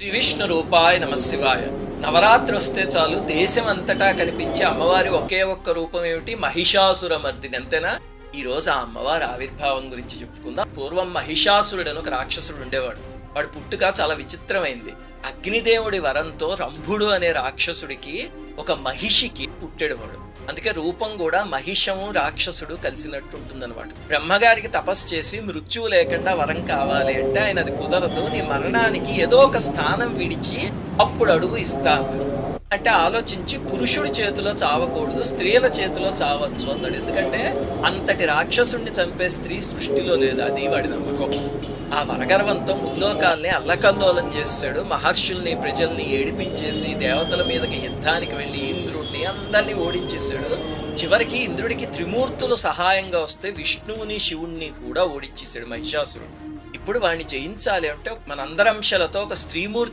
శ్రీ విష్ణు రూపాయ నమశివాయ నవరాత్రి వస్తే చాలు దేశం అంతటా కనిపించే అమ్మవారి ఒకే ఒక్క రూపం ఏమిటి? మహిషాసుర మర్దిని అంతేనా? ఈ రోజు ఆ అమ్మవారి ఆవిర్భావం గురించి చెప్పుకుందాం. పూర్వం మహిషాసురుడు అని ఒక రాక్షసుడు ఉండేవాడు. వాడు పుట్టుక చాలా విచిత్రమైంది. అగ్నిదేవుడి వరంతో రంభుడు అనే రాక్షసుడికి ఒక మహిషికి పుట్టాడు వాడు. అందుకే రూపం కూడా మహిషము రాక్షసుడు కలిసినట్టు ఉంటుందన్నమాట. బ్రహ్మగారికి తపస్సు చేసి మృత్యువు లేకుండా వరం కావాలి అంటే ఆయన అది కుదరదు నీ మరణానికి ఏదో ఒక స్థానం విడిచి అప్పుడు అడుగు ఇస్తా. అంటే ఆలోచించి పురుషుడి చేతిలో చావకూడదు స్త్రీల చేతిలో చావచ్చు అన్నాడు. ఎందుకంటే అంతటి రాక్షసుడిని చంపే స్త్రీ సృష్టిలో లేదు. అది వాడి నమ్మకం. ఆ వరగర్వంతో ముల్లోకాల్ని అల్లకల్లోలం చేస్తాడు. మహర్షుల్ని ప్రజల్ని ఏడిపించేసి దేవతల మీదకి యుద్ధానికి వెళ్ళి ఇంద్రుడిని అందరినీ ఓడించేశాడు. చివరికి ఇంద్రుడికి త్రిమూర్తులు సహాయంగా వస్తే విష్ణువుని శివుణ్ణి కూడా ఓడించేశాడు మహిషాసురుడు. ఇప్పుడు వాడిని జయించాలి అంటే మనందరంశలతో ఒక స్త్రీమూర్తి